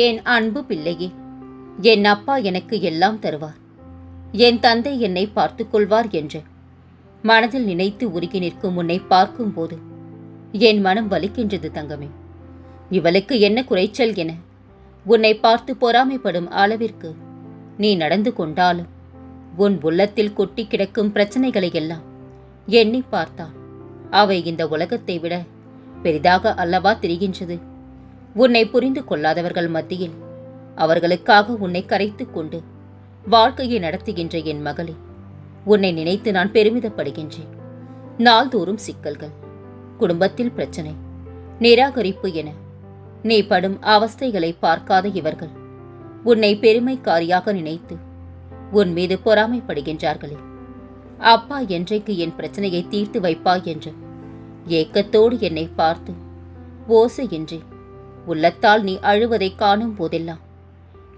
என் அன்பு பிள்ளையே என் அப்பா எனக்கு எல்லாம் தருவார். என் தந்தை என்னை பார்த்து கொள்வார் என்று மனதில் நினைத்து உருகி நிற்கும் உன்னை பார்க்கும்போது என் மனம் வலிக்கின்றது தங்கமே. இவளுக்கு என்ன குறைச்சல் என உன்னை பார்த்து பொறாமைப்படும் அளவிற்கு நீ நடந்து கொண்டாலும் உன் உள்ளத்தில் கொட்டி கிடக்கும் பிரச்சனைகளை எல்லாம் எண்ணி பார்த்தால் அவை இந்த உலகத்தை விட பெரிதாக அல்லவா தெரிகின்றது? உன்னை புரிந்து கொள்ளாதவர்கள் மத்தியில் அவர்களுக்காக உன்னை கரைத்து கொண்டு வாழ்க்கையை நடத்துகின்ற என் மகளே உன்னை நினைத்து நான் பெருமிதப்படுகின்றேன். நாள்தோறும் சிக்கல்கள் குடும்பத்தில் பிரச்சனை நிராகரிப்பு என நீ படும் அவஸ்தைகளை பார்க்காத இவர்கள் உன்னை பெருமைக்காரியாக நினைத்து உன் மீது பொறாமைப்படுகின்றார்களே. அப்பா என்றைக்கு என் பிரச்சனையை தீர்த்து வைப்பாய் என்று ஏக்கத்தோடு என்னை பார்த்து ஓசையின்றி உள்ளத்தால் நீ அழுவதை காணும் போதெல்லாம்.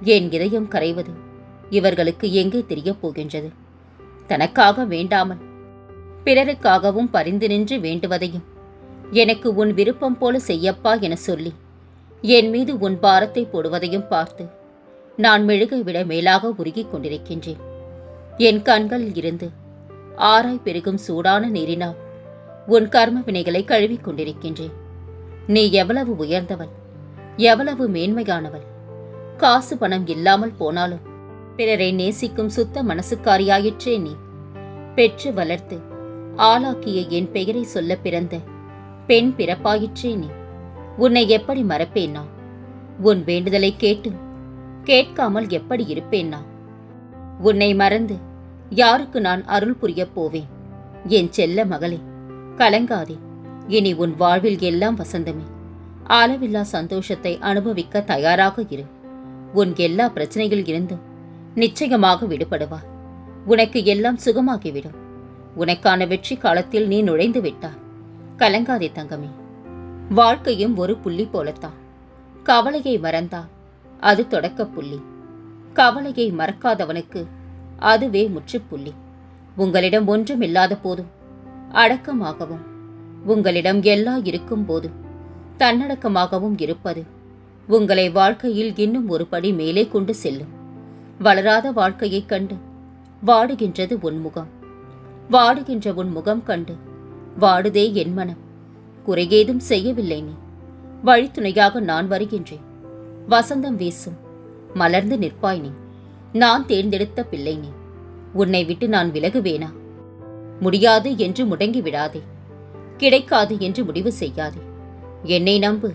என் இதயம் கரைவது இவர்களுக்கு எங்கே தெரியப் போகின்றது? தனக்காக வேண்டாமல் பிறருக்காகவும் பரிந்து நின்று வேண்டுவதையும் எனக்கு உன் விருப்பம் போல செய்யப்பா என சொல்லி என் மீது உன் பாரத்தை போடுவதையும் பார்த்து நான் மெழுகை விட மேலாக உருகிக் கொண்டிருக்கின்றேன். என் கண்களில் இருந்து ஆராய் பெருகும் சூடான நீரினால் உன் கர்ம வினைகளை கழுவிக் கொண்டிருக்கின்றேன். நீ எவ்வளவு உயர்ந்தவள் எவ்வளவு மேன்மையானவள். காசு பணம் இல்லாமல் போனாலும் பிறரை நேசிக்கும் சுத்த மனசுக்காரியாயிற்றே நீ. பெற்று வளர்த்து ஆளாக்கிய என் பெயரை சொல்ல பிறந்த பெண் பிறப்பாயிற்றே நீ. உன்னை எப்படி மறப்பேனா? உன் வேண்டுதலை கேட்டு கேட்காமல் எப்படி இருப்பேனா? உன்னை மறந்து யாருக்கு நான் அருள் புரியப் போவேன்? என் செல்ல மகளே கலங்காதே. இனி உன் வாழ்வில் எல்லாம் வசந்தமே. அளவில்லா சந்தோஷத்தை அனுபவிக்க தயாராக இரு. உன் எல்லா பிரச்சனைகள் இருந்தும் நிச்சயமாக விடுபடுவார் உனக்கு எல்லாம் சுகமாகிவிடும். உனக்கான வெற்றி காலத்தில் நீ நுழைந்து விட்டாய். கலங்காதே தங்கமே. வாழ்க்கையும் ஒரு புள்ளி போலத்தான். கவலையை மறந்தால் அது தொடக்க புள்ளி. கவலையை மறக்காதவனுக்கு அதுவே முற்றுப்புள்ளி உங்களிடம் ஒன்றும் இல்லாத போதும் அடக்கமாகவும் உங்களிடம் எல்லா இருக்கும் போதும் தன்னடக்கமாகவும் இருப்பது. உங்களை வாழ்க்கையில் இன்னும் ஒரு படி மேலே கொண்டு செல்லும். வளராத வாழ்க்கையைக் கண்டு வாடுகின்றது உன் முகம். வாடுகின்ற உன் முகம் கண்டு வாடுதே என் மனம். குறையேதும் செய்யவில்லை நீ. வழித்துணையாக நான் வருகின்றேன். வசந்தம் வீசும். மலர்ந்து நிற்பாய் நீ. நான் தேர்ந்தெடுத்த பிள்ளை நீ. உன்னை விட்டு நான் விலகுவேனா? முடியாது என்று முடங்கி விடாதே. கிடைக்காது என்று முடிவு செய்யாதே. என்னை நம்பு.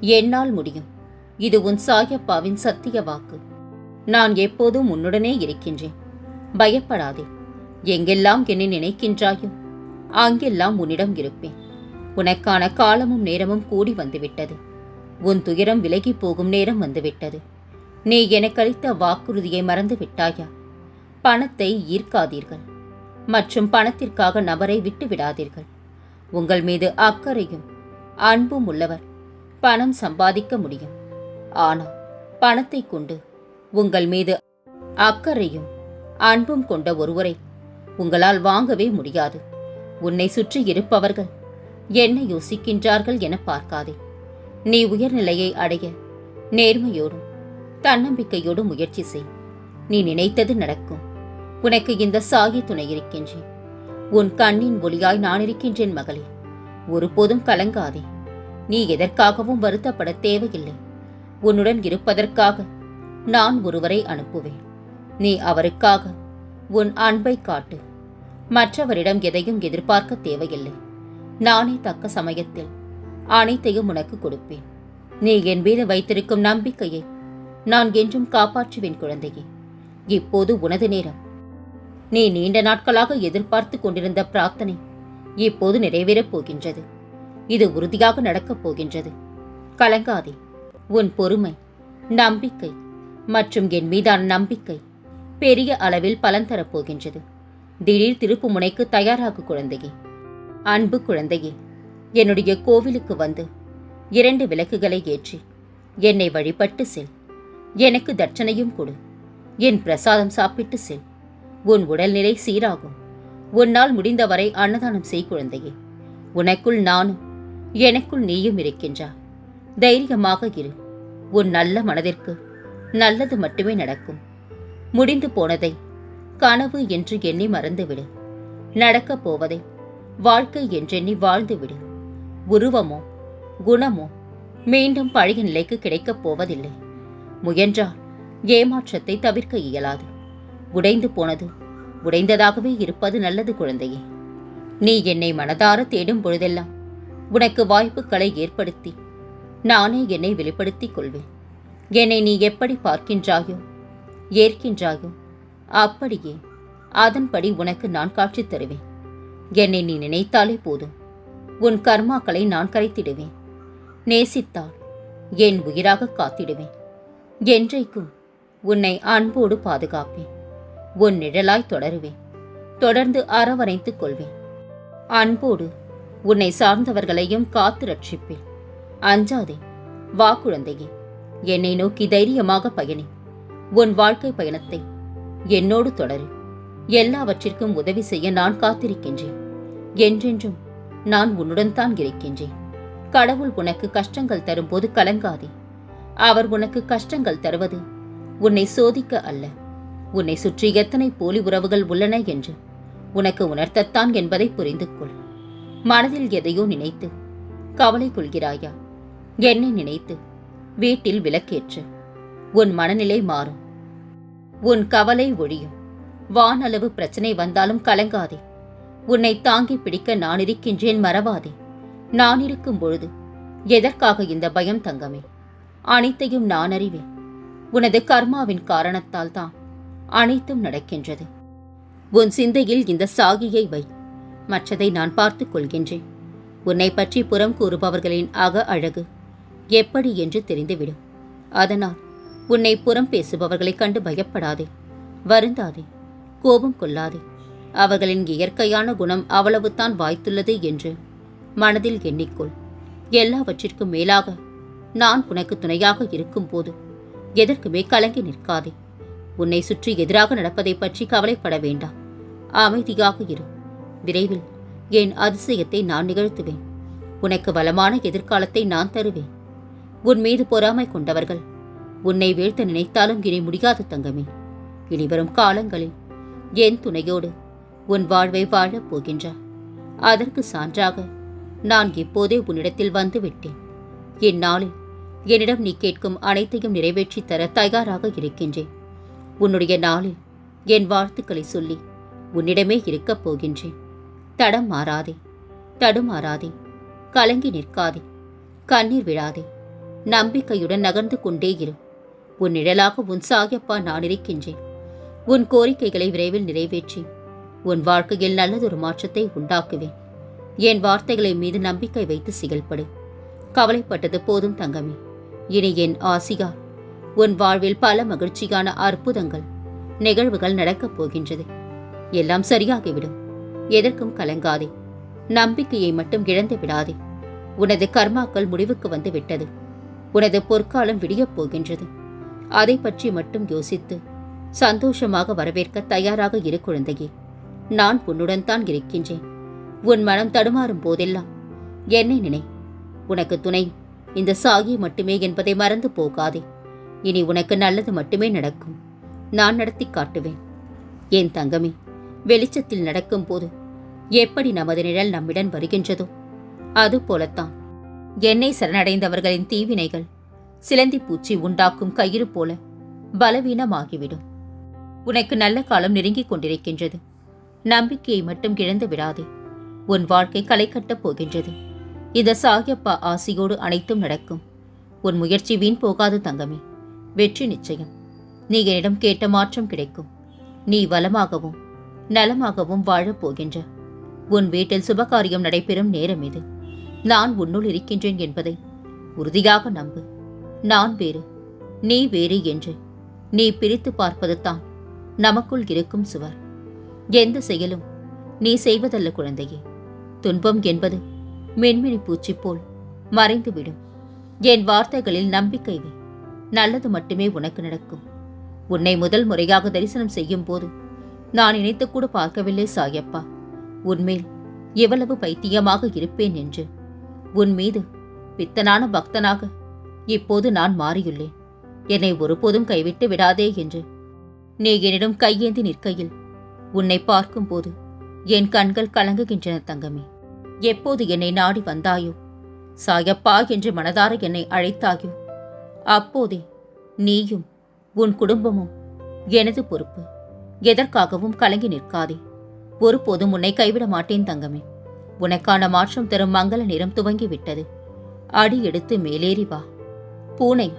என்னால் முடியும். இது உன் சாயப்பாவின் சத்திய வாக்கு. நான் எப்போதும் உன்னுடனே இருக்கின்றேன். பயப்படாதே. எங்கெல்லாம் என்னை நினைக்கின்றாயோ அங்கெல்லாம் உன்னிடம் இருப்பேன். உனக்கான காலமும் நேரமும் கூடி வந்துவிட்டது. உன் துயரம் விலகி போகும் நேரம் வந்துவிட்டது. நீ எனக்களித்த வாக்குறுதியை மறந்து விட்டாயா பணத்தை ஈர்க்காதீர்கள். மற்றும் பணத்திற்காக நபரை விட்டு விடாதீர்கள் உங்கள் மீது அக்கறையும் அன்பும் உள்ளவர். பணம் சம்பாதிக்க முடியும். ஆனால் பணத்தை கொண்டு உங்கள் மீது அக்கறையும் அன்பும் கொண்ட ஒருவரை உங்களால் வாங்கவே முடியாது. உன்னை சுற்றி இருப்பவர்கள் என்ன யோசிக்கின்றார்கள் என பார்க்காதே. நீ உயர்நிலையை அடைய நேர்மையோடும் தன்னம்பிக்கையோடும் முயற்சி செய். நீ நினைத்தது நடக்கும். உனக்கு இந்த சாகி துணை இருக்கின்றேன். உன் கண்ணின் ஒளியாய் நான் இருக்கின்றேன் மகளே. ஒருபோதும் கலங்காதே. நீ எதற்காகவும் வருத்தப்பட தேவையில்லை. உன்னுடன் இருப்பதற்காக நான் ஒருவரை அனுப்புவேன். நீ அவருக்காக உன் அன்பை காட்டு. மற்றவரிடம் எதையும் எதிர்பார்க்க தேவையில்லை. நானே தக்க சமயத்தில் அனைத்தையும் உனக்கு கொடுப்பேன். நீ என் மீது வைத்திருக்கும் நம்பிக்கையை நான் என்றும் காப்பாற்றுவேன் குழந்தையே. இப்போது உனது நேரம். நீ நீண்ட நாட்களாக எதிர்பார்த்து கொண்டிருந்த பிரார்த்தனை இப்போது நிறைவேறப் போகின்றது. இது உறுதியாக நடக்கப் போகின்றது. கலங்காதே உன் பொறுமை நம்பிக்கை மற்றும் என் மீதான நம்பிக்கை பெரிய அளவில் பலன் தரப்போகின்றது திடீர் திருப்பு முனைக்கு தயாராகு குழந்தையே. அன்பு குழந்தையே என்னுடைய கோவிலுக்கு வந்து இரண்டு விளக்குகளை ஏற்றி என்னை வழிபட்டு செல். எனக்கு தட்சணையும் கொடு. என் பிரசாதம் சாப்பிட்டு செல். உன் உடல்நிலை சீராகும். உன்னால் முடிந்தவரை அன்னதானம் செய் குழந்தையே. உனக்குள் நானும் எனக்குள் நீயும் இருக்கின்றா. தைரியமாக இரு. உன் நல்ல மனதிற்கு நல்லது மட்டுமே நடக்கும். முடிந்து போனதை கனவு என்று எண்ணி மறந்துவிடு. நடக்கப் போவதை வாழ்க்கை என்றெண்ணி வாழ்ந்துவிடு. உருவமோ குணமோ மீண்டும் பழைய நிலைக்கு கிடைக்கப் போவதில்லை. முயன்றால் ஏமாற்றத்தை தவிர்க்க இயலாது. உடைந்து போனது உடைந்ததாகவே இருப்பது நல்லது குழந்தையே. நீ என்னை மனதார தேடும் பொழுதெல்லாம் உனக்கு வாய்ப்புகளை ஏற்படுத்தி நானே என்னை வெளிப்படுத்திக் கொள்வேன். என்னை நீ எப்படி பார்க்கின்றாயோ ஏற்கின்றாயோ அப்படியே அதன்படி உனக்கு நான் காட்சி தருவேன். என்னை நீ நினைத்தாலே போதும். உன் கர்மாக்களை நான் கரைத்திடுவேன். நேசித்தால் என் உயிராக காத்திடுவேன். என்றைக்கும் உன்னை அன்போடு பாதுகாப்பேன். உன் நிழலாய் தொடருவேன். தொடர்ந்து அரவணைத்துக் கொள்வேன். அன்போடு உன்னை சார்ந்தவர்களையும் காத்து ரட்சிப்பேன். அஞ்சாதே வா குழந்தையே என்னை நோக்கி தைரியமாக பயணி. உன் வாழ்க்கை பயணத்தை என்னோடு தொடரு. எல்லாவற்றிற்கும் உதவி செய்ய நான் காத்திருக்கின்றேன். என்றென்றும் நான் உன்னுடன் தான் இருக்கின்றேன். கடவுள் உனக்கு கஷ்டங்கள் தரும்போது கலங்காதே. அவர் உனக்கு கஷ்டங்கள் தருவது உன்னை சோதிக்க அல்ல. உன்னை சுற்றி எத்தனை போலி உறவுகள் உள்ளன என்று உனக்கு உணர்த்தத்தான் என்பதை புரிந்து கொள் மனதில் எதையோ நினைத்து கவலை கொள்கிறாயா? என்னை நினைத்து வீட்டில் விளக்கேற்று. உன் மனநிலை மாறும். உன் கவலை ஒழியும். வானளவு பிரச்சனை வந்தாலும் கலங்காதே. உன்னை தாங்கி பிடிக்க நான் இருக்கின்றேன் மறவாதே. நான் இருக்கும் பொழுது எதற்காக இந்த பயம் தங்கமே? அனைத்தையும் நான் அறிவேன். உனது கர்மாவின் காரணத்தால் தான். அனைத்தும் நடக்கின்றது. உன் சிந்தையில் இந்த சாகியை வை. மற்றதை நான் பார்த்துக் கொள்கின்றேன். உன்னை பற்றி புறம் கூறுபவர்களின் அக அழகு எப்படி என்று தெரிந்துவிடும். அதனால் உன்னை புறம் பேசுபவர்களைக் கண்டு பயப்படாதே. வருந்தாதே. கோபம் கொள்ளாதே. அவர்களின் இயற்கையான குணம் அவ்வளவுதான் வாய்த்துள்ளது என்று மனதில் எண்ணிக்கொள். எல்லாவற்றிற்கும் மேலாக நான் உனக்கு துணையாக இருக்கும்போது எதற்குமே கலங்கி நிற்காதே. உன்னை சுற்றி எதிராக நடப்பதை பற்றி கவலைப்பட வேண்டாம். அமைதியாக இரு. விரைவில் என் அதிசயத்தை நான் நிகழ்த்துவேன். உனக்கு வளமான எதிர்காலத்தை நான் தருவேன். உன் மீது பொறாமை கொண்டவர்கள் உன்னை வீழ்த்த நினைத்தாலும் இனி முடியாது தங்கமே. இனி வரும் காலங்களில் என் துணையோடு உன் வாழ்வை வாழப் போகின்றார் அதற்கு சான்றாக நான் இப்போதே உன்னிடத்தில் வந்துவிட்டேன். இந்நாளில் என்னிடம் நீ கேட்கும் அனைத்தையும் நிறைவேற்றித் தர தயாராக இருக்கின்றேன். உன்னுடைய நாளில் என் வாழ்த்துக்களை சொல்லி உன்னிடமே இருக்கப் போகின்றேன். தடம் மாறாதே தடுமாறாதே கலங்கி நிற்காதே கண்ணீர் விழாதே நம்பிக்கையுடன் நகர்ந்து கொண்டே இரு. உன் நிழலாக உன் சாகியப்பா நான் இருக்கின்றேன். உன் கோரிக்கைகளை விரைவில் நிறைவேற்றி உன் வாழ்க்கையில் நல்லதொரு மாற்றத்தை உண்டாக்குவேன். என் வார்த்தைகளை மீது நம்பிக்கை வைத்து செயல்படு கவலைப்பட்டது போதும் தங்கமே. இனி என் ஆசிகா உன் வாழ்வில் பல மகிழ்ச்சியான அற்புதங்கள் நிகழ்வுகள் நடக்கப் போகின்றது. எல்லாம் சரியாகிவிடும். எதற்கும் கலங்காதே. நம்பிக்கையை மட்டும் இழந்து விடாதே. உனது கர்மாக்கள் முடிவுக்கு வந்து விட்டது. உனது பொற்காலம் விடியப் போகின்றது. அதை பற்றி மட்டும் யோசித்து சந்தோஷமாக வரவேற்க தயாராக இரு குழந்தையே. நான் உன்னுடன் தான் இருக்கின்றேன். உன் மனம் தடுமாறும் போதெல்லாம் என்னை நினை. உனக்கு துணை இந்த சாகி மட்டுமே என்பதை மறந்து போகாதே. இனி உனக்கு நல்லது மட்டுமே நடக்கும். நான் நடத்தி காட்டுவேன். என் தங்கமே வெளிச்சத்தில் நடக்கும் போது எப்படி நமது நிழல் நம்மிடம் வருகின்றதோ அது போலத்தான். என்னை சரணடைந்தவர்களின் தீவினைகள் சிலந்தி பூச்சி உண்டாக்கும் கயிறு போல பலவீனமாகிவிடும். உனக்கு நல்ல காலம் நெருங்கிக் கொண்டிருக்கின்றது. நம்பிக்கையை மட்டும் இழந்து விடாதே. உன் வாழ்க்கை களை கட்டப் போகின்றது. இந்த சாகியப்பா ஆசையோடு அனைத்தும் நடக்கும். உன் முயற்சி வீண் போகாது தங்கமே. வெற்றி நிச்சயம். நீ என்னிடம் கேட்ட மாற்றம் கிடைக்கும். நீ வளமாகவும் நலமாகவும் வாழப் போகின்ற. உன் வீட்டில் சுபகாரியம் நடைபெறும் நேரம் இது. நான் உன்னுள் இருக்கின்றேன் என்பதை உறுதியாக நம்பு. நான் வேறு நீ வேறு என்று. நீ பிரித்து பார்ப்பது தான் நமக்குள் இருக்கும் சுவர். எந்த செயலும் நீ செய்வதல்ல குழந்தையே. துன்பம் என்பது மென்மினி பூச்சி போல் மறைந்துவிடும். என் வார்த்தைகளில் நம்பிக்கை வை. நல்லது மட்டுமே உனக்கு நடக்கும். உன்னை முதல் முறையாக தரிசனம் செய்யும் போது நான் நினைத்து கூட பார்க்கவில்லை சாயப்பா. உன்மேல் எவ்வளவு பைத்தியமாக இருப்பேன் என்று. உன் மீது பித்தனான பக்தனாக இப்போது நான் மாறியுள்ளேன். என்னை ஒருபோதும் கைவிட்டு விடாதே என்று. நீ என்னிடம் கையேந்தி நிற்கையில் உன்னை பார்க்கும்போது என் கண்கள் கலங்குகின்றன தங்கமே. எப்போது என்னை நாடி வந்தாயோ? சாயப்பா என்று மனதார என்னை அழைத்தாயோ? அப்போதே நீயும் உன் குடும்பமும் எனது பொறுப்பு. எதற்காகவும் கலங்கி நிற்காதே. ஒருபோதும் உன்னை கைவிட மாட்டேன் தங்கமே. உனக்கான மாற்றம் தரும் மங்கள நிறம் துவங்கிவிட்டது. அடி எடுத்து மேலேறி வா. பூனை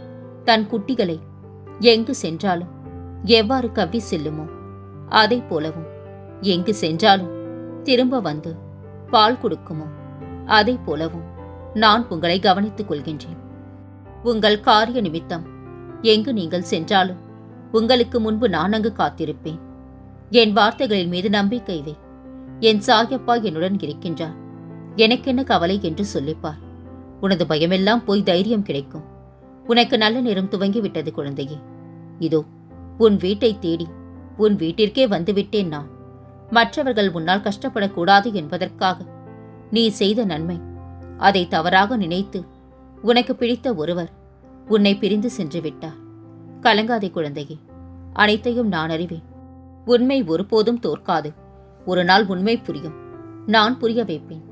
தன் குட்டிகளை எங்கு சென்றாலும் எவ்வாறு கவ்வி செல்லுமோ அதை போலவும் எங்கு சென்றாலும் திரும்ப வந்து பால் கொடுக்குமோ அதை போலவும் நான் உங்களை கவனித்துக் கொள்கின்றேன். உங்கள் காரிய நிமித்தம் எங்கு நீங்கள் சென்றாலும் உங்களுக்கு முன்பு நான் அங்கு காத்திருப்பேன். என் வார்த்தைகளின் மீது நம்பிக்கை வை. என் சாயப்பா என்னுடன் இருக்கின்றார். எனக்கென்ன கவலை என்று சொல்லிப்பார். உனது பயமெல்லாம் போய் தைரியம் கிடைக்கும். உனக்கு நல்ல நேரம் துவங்கிவிட்டது குழந்தையே. இதோ உன் வீட்டை தேடி உன் வீட்டிற்கே வந்துவிட்டேன் நான். மற்றவர்கள் உன்னால் கஷ்டப்படக்கூடாது என்பதற்காக நீ செய்த நன்மை அதை தவறாக நினைத்து உனக்கு பிடித்த ஒருவர் உன்னை பிரிந்து சென்று விட்டார். கலங்காதே குழந்தையே அனைத்தையும் நான் அறிவேன். உண்மை ஒருபோதும் தோற்காது. ஒரு நாள் உண்மை புரியும். நான் புரிய வைப்பேன்.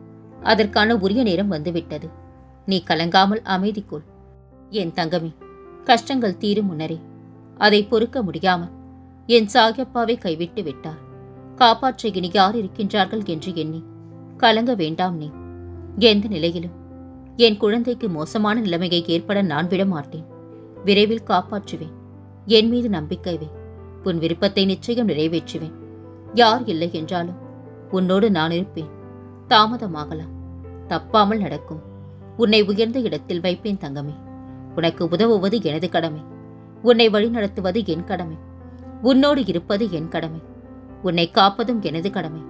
அதற்கான உரிய நேரம் வந்துவிட்டது. நீ கலங்காமல் அமைதி கொள் என் தங்கமே கஷ்டங்கள் தீரும் முன்னரே அதை பொறுக்க முடியாமல் என் சாகியப்பாவை கைவிட்டு விட்டார். காப்பாற்ற இனி யார் இருக்கின்றார்கள் என்று எண்ணி கலங்க வேண்டாம் நீ. எந்த நிலையிலும் என் குழந்தைக்கு மோசமான நிலைமையை ஏற்பட நான் விட மாட்டேன். விரைவில் காப்பாற்றுவேன். என் மீது நம்பிக்கை வை. உன் விருப்பத்தை நிச்சயம் நிறைவேற்றுவேன். யார் இல்லை என்றாலும் உன்னோடு நான் இருப்பேன். தாமதமாகலாம். தப்பாமல் நடக்கும். உன்னை உயர்ந்த இடத்தில் வைப்பேன் தங்கமே. உனக்கு உதவுவது எனது கடமை. உன்னை வழிநடத்துவது என் கடமை. உன்னோடு இருப்பது என் கடமை. உன்னை காப்பதும் எனது கடமை.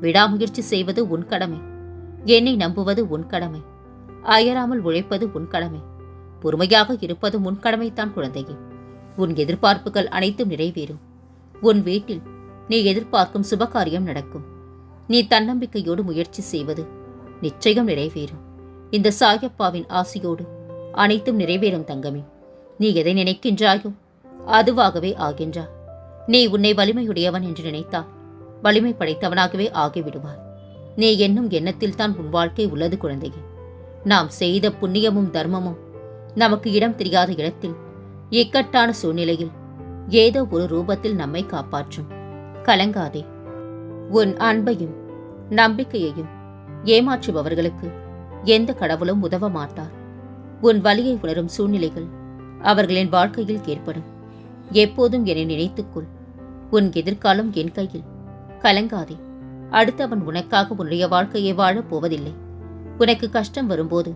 விடாமுயற்சி செய்வது உன் கடமை. என்னை நம்புவது உன் கடமை. அயராமல் உழைப்பது உன் கடமை. பொறுமையாக இருப்பது உன் கடமைத்தான் குழந்தையே. உன் எதிர்பார்ப்புகள் அனைத்தும் நிறைவேறும். உன் வீட்டில் நீ எதிர்பார்க்கும் சுபகாரியம் நடக்கும். நீ தன்னம்பிக்கையோடு முயற்சி செய்வது நிச்சயம் நிறைவேறும். இந்த சாயப்பாவின் ஆசையோடு அனைத்தும் நிறைவேறும் தங்கமே. நீ எதை நினைக்கின்றாயோ அதுவாகவே ஆகின்றாய் நீ உன்னை வலிமையுடையவன் என்று நினைத்தால் வலிமை படைத்தவனாகவே ஆகிவிடுவாய். நீ என்னும் எண்ணத்தில் தான் உன் வாழ்க்கை உள்ளது குழந்தையே. நாம் செய்த புண்ணியமும் தர்மமும் நமக்கு இடம் தெரியாத இடத்தில் இக்கட்டான சூழ்நிலையில் ஏதோ ஒரு ரூபத்தில் நம்மை காப்பாற்றும். கலங்காதே. உன் அன்பையும் நம்பிக்கையையும் ஏமாற்றுபவர்களுக்கு எந்த கடவுளும் உதவ மாட்டார். உன் வலியை உணரும் சூழ்நிலைகள் அவர்களின் வாழ்க்கையில் ஏற்படும். எப்போதும் என்னை நினைத்துக்கொள். உன் எதிர்காலம் என் கையில். கலங்காதே. அடுத்தவன் உனக்காக உன்னுடைய வாழ்க்கையை வாழப் போவதில்லை. உனக்கு கஷ்டம் வரும்போது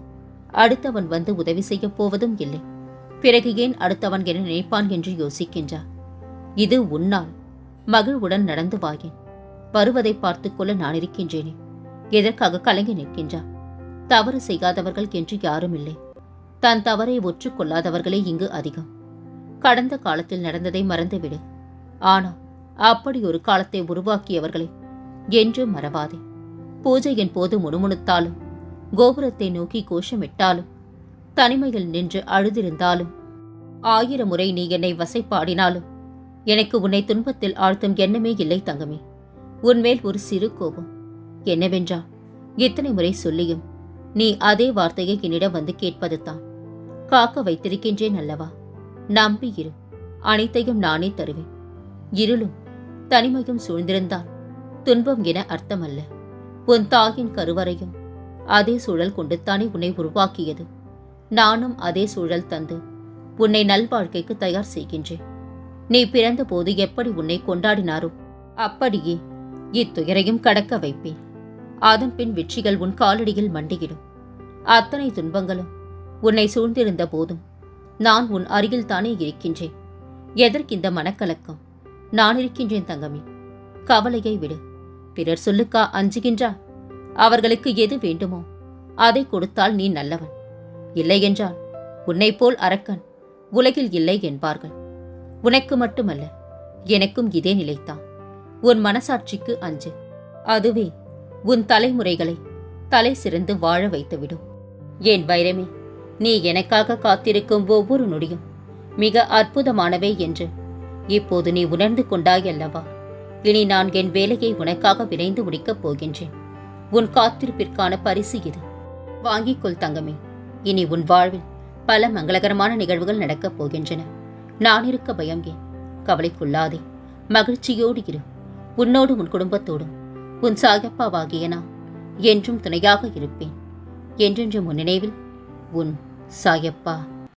அடுத்தவன் வந்து உதவி செய்யப் போவதும் இல்லை. பிறகு ஏன் அடுத்தவன் என நினைப்பான் என்று யோசிக்கின்றார். இது உன்னால். மகிழ்வுடன் நடந்து வாயேன் வருவதை பார்த்துக் கொள்ள நான் இருக்கின்றேனே. எதற்காக கலங்கி நிற்கின்றார் தவறு செய்யாதவர்கள் என்று யாரும் இல்லை. தன் தவறை ஒற்றுக்கொள்ளாதவர்களே இங்கு அதிகம். கடந்த காலத்தில் நடந்ததை மறந்துவிடு. ஆனால் அப்படி ஒரு காலத்தை உருவாக்கியவர்களை என்று மறவாதே. பூஜையின் போது முணுமுணுத்தாலும் கோபுரத்தை நோக்கி கோஷமிட்டாலும் தனிமையில் நின்று அழுதிருந்தாலும் ஆயிரம் முறை நீ என்னை வசைப்பாடினாலும் எனக்கு உன்னை துன்பத்தில் ஆழ்த்தும் எண்ணமே இல்லை தங்கமே. உன்மேல் ஒரு சிறு கோபம். என்னவென்றால் இத்தனை முறை சொல்லியும் நீ அதே வார்த்தையை என்னிடம் வந்து கேட்பதுதான் காக்க வைத்திருக்கின்றேன் அல்லவா? நம்பி இரு. அனைத்தையும் நானே தருவேன். இருளும் தனிமையும் சூழ்ந்திருந்தால் துன்பம் என அர்த்தமல்ல. உன் தாயின் கருவறையும் அதே சூழல் கொண்டுத்தானே உன்னை உருவாக்கியது. நானும் அதே சூழல் தந்து உன்னை நல்வாழ்க்கைக்கு தயார் செய்கின்றேன். நீ பிறந்தபோது எப்படி உன்னை கொண்டாடினாரோ அப்படியே இத்துயரையும் கடக்க வைப்பேன். அதன் பின் வெற்றிகள் உன் காலடியில் மண்டியிடும். அத்தனை துன்பங்களும் உன்னை சூழ்ந்திருந்த போதும் நான் உன் அருகில் தானே இருக்கின்றேன். எதற்கு இந்த மனக்கலக்கம்? நான் இருக்கின்றேன் தங்கமே. கவலையை விடு. பிறர் சொல்லுக்கா அஞ்சுகின்றா அவர்களுக்கு எது வேண்டுமோ அதை கொடுத்தால் நீ நல்லவன். இல்லையென்றால் உன்னைப் போல் அரக்கன் உலகில் இல்லை என்பார்கள். உனக்கு மட்டுமல்ல எனக்கும் இதே நிலைத்தான் உன் மனசாட்சிக்கு அஞ்சு. அதுவே உன் தலைமுறைகளை தலை சிறந்து வாழ வைத்துவிடும். ஏன் வைரமே நீ எனக்காக காத்திருக்கும் ஒவ்வொரு நொடியும் மிக அற்புதமானவை என்று இப்போது நீ உணர்ந்து கொண்டாய் அல்லவா? இனி நான் என் வேலையை உனக்காக விரைந்து முடிக்கப் போகின்றேன். உன் காத்திருப்பிற்கான பரிசு இது. வாங்கிக் கொள் தங்கமே. இனி உன் வாழ்வில் பல மங்களகரமான நிகழ்வுகள் நடக்கப் போகின்றன. நான் இருக்க பயம் ஏன் கவலைக்குள்ளாதே. மகிழ்ச்சியோடு இரு. உன்னோடு உன் குடும்பத்தோடும். உன் சாகப்பாவாகிய நான் என்றும் துணையாக இருப்பேன். என்றென்றும் உன் நினைவில் உன் சாயப்பா.